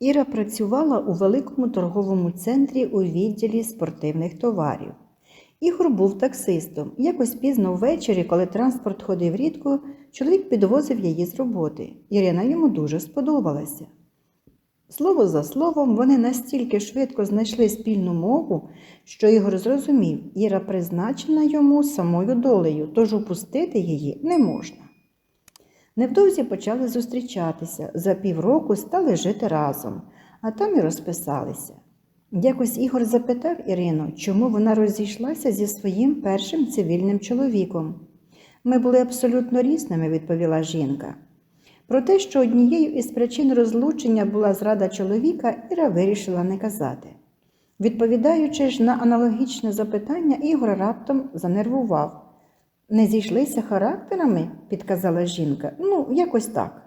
Іра працювала у великому торговому центрі у відділі спортивних товарів. Ігор був таксистом. Якось пізно ввечері, коли транспорт ходив рідко, чоловік підвозив її з роботи. Ірина йому дуже сподобалася. Слово за словом, вони настільки швидко знайшли спільну мову, що Ігор зрозумів, Іра призначена йому самою долею, тож упустити її не можна. Невдовзі почали зустрічатися, за півроку стали жити разом, а там і розписалися. Якось Ігор запитав Ірину, чому вона розійшлася зі своїм першим цивільним чоловіком. Ми були абсолютно різними, відповіла жінка. Про те, що однією із причин розлучення була зрада чоловіка, Іра вирішила не казати. Відповідаючи ж на аналогічне запитання, Ігор раптом занервував. Не зійшлися характерами, підказала жінка. Ну, якось так.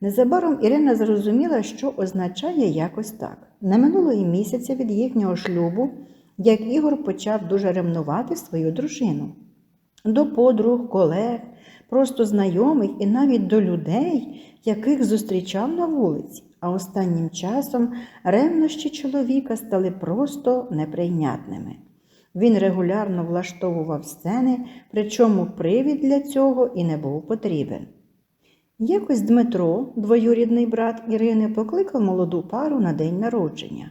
Незабаром Ірина зрозуміла, що означає якось так. Не минуло і місяця від їхнього шлюбу, як Ігор почав дуже ревнувати свою дружину. До подруг, колег, просто знайомих і навіть до людей, яких зустрічав на вулиці. А останнім часом ревнощі чоловіка стали просто неприйнятними. Він регулярно влаштовував сцени, причому привід для цього і не був потрібен. Якось Дмитро, двоюрідний брат Ірини, покликав молоду пару на день народження.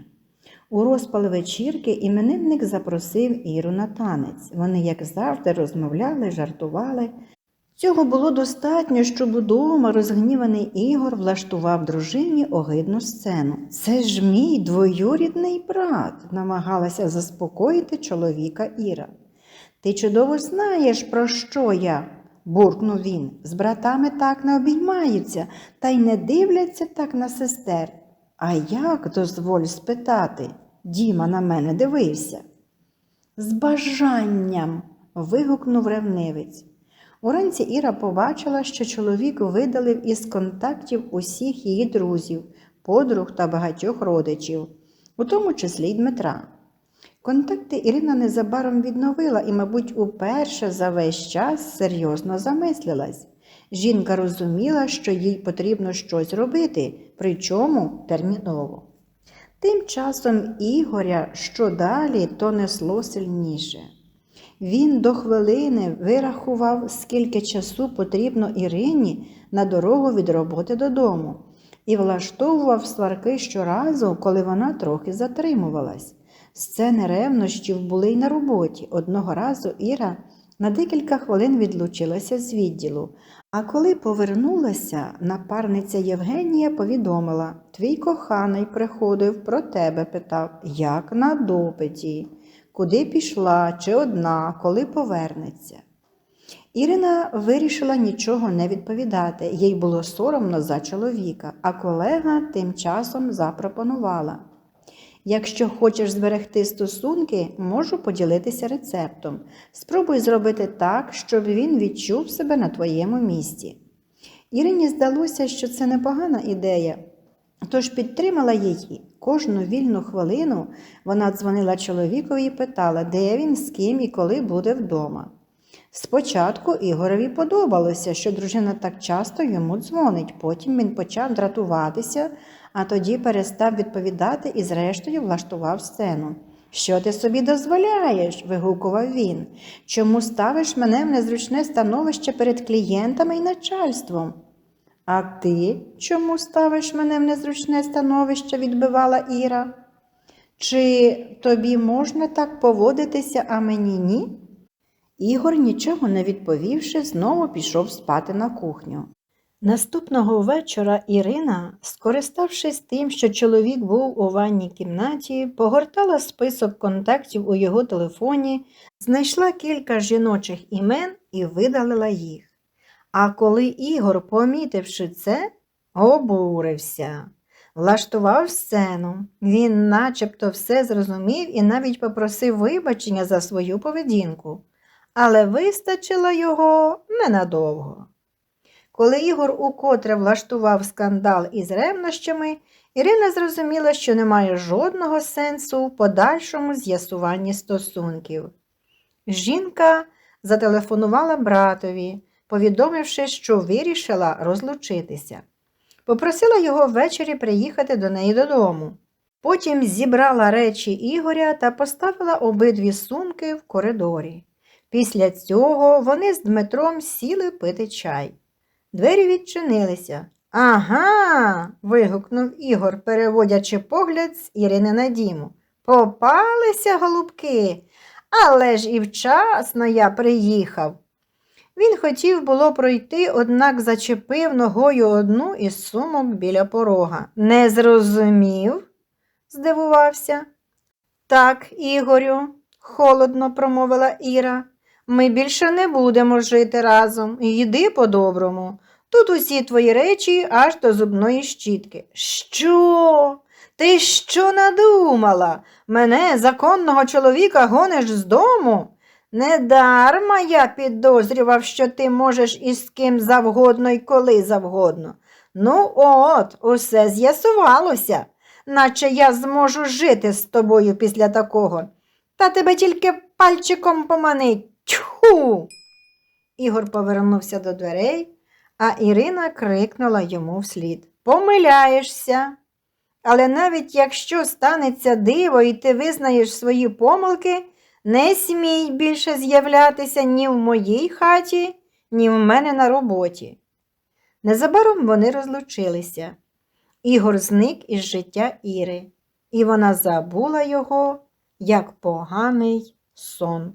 У розпал вечірки іменинник запросив Іру на танець. Вони, як завжди, розмовляли, жартували. Цього було достатньо, щоб удома розгніваний Ігор влаштував дружині огидну сцену. Це ж мій двоюрідний брат, намагалася заспокоїти чоловіка Іра. Ти чудово знаєш, про що я, буркнув він. З братами так не обіймаються та й не дивляться так на сестер. А як дозволь спитати? Діма на мене дивився. З бажанням. вигукнув ревнивець. Уранці Іра побачила, що чоловік видалив із контактів усіх її друзів, подруг та багатьох родичів, у тому числі й Дмитра. Контакти Ірина незабаром відновила і, мабуть, уперше за весь час серйозно замислилась. Жінка розуміла, що їй потрібно щось робити, причому терміново. Тим часом Ігоря що далі, то несло сильніше. Він до хвилини вирахував, скільки часу потрібно Ірині на дорогу від роботи додому, і влаштовував сварки щоразу, коли вона трохи затримувалась. Сцени ревнощів були й на роботі. Одного разу Іра на декілька хвилин відлучилася з відділу, а коли повернулася, напарниця Євгенія повідомила Твій коханий приходив, про тебе питав, як на допиті, куди пішла, чи одна, коли повернеться. Ірина вирішила нічого не відповідати, їй було соромно за чоловіка, а колега тим часом запропонувала. Якщо хочеш зберегти стосунки, можу поділитися рецептом. Спробуй зробити так, щоб він відчув себе на твоєму місці. Ірині здалося, що це непогана ідея, тож підтримала її. Кожну вільну хвилину вона дзвонила чоловікові і питала, де він, з ким і коли буде вдома. Спочатку Ігорові подобалося, що дружина так часто йому дзвонить, потім він почав дратуватися, а тоді перестав відповідати і, зрештою, влаштував сцену. Що ти собі дозволяєш? вигукував він. Чому ставиш мене в незручне становище перед клієнтами і начальством? А ти чому ставиш мене в незручне становище? відбивала Іра. Чи тобі можна так поводитися, а мені ні? Ігор, нічого не відповівши, знову пішов спати на кухню. Наступного вечора Ірина, скориставшись тим, що чоловік був у ванній кімнаті, погортала список контактів у його телефоні, знайшла кілька жіночих імен і видалила їх. А коли Ігор, помітивши це, обурився, влаштував сцену. Він начебто все зрозумів і навіть попросив вибачення за свою поведінку, але вистачило його ненадовго. Коли Ігор укотре влаштував скандал із ревнощами, Ірина зрозуміла, що немає жодного сенсу у подальшому з'ясуванні стосунків. Жінка зателефонувала братові, повідомивши, що вирішила розлучитися. попросила його ввечері приїхати до неї додому. Потім зібрала речі Ігоря та поставила обидві сумки в коридорі. Після цього вони з Дмитром сіли пити чай. Двері відчинилися. Ага. вигукнув Ігор, переводячи погляд з Ірини на Діму. Попалися, голубки, але ж і вчасно я приїхав. Він хотів було пройти, однак зачепив ногою одну із сумок біля порога. Не зрозумів? здивувався. Так, Ігорю, холодно промовила Іра. Ми більше не будемо жити разом. Йди по-доброму. Тут усі твої речі аж до зубної щітки. Що? Ти що надумала? Мене, законного чоловіка, гониш з дому? Недарма я підозрював, що ти можеш із ким завгодно і коли завгодно. Ну, от, усе з'ясувалося, наче я зможу жити з тобою після такого. Та тебе тільки пальчиком поманить. Тьху. Ігор повернувся до дверей, а Ірина крикнула йому вслід. Помиляєшся. Але навіть якщо станеться диво і ти визнаєш свої помилки, не смій більше з'являтися ні в моїй хаті, ні в мене на роботі. Незабаром вони розлучилися. Ігор зник із життя Іри, і вона забула його як поганий сон.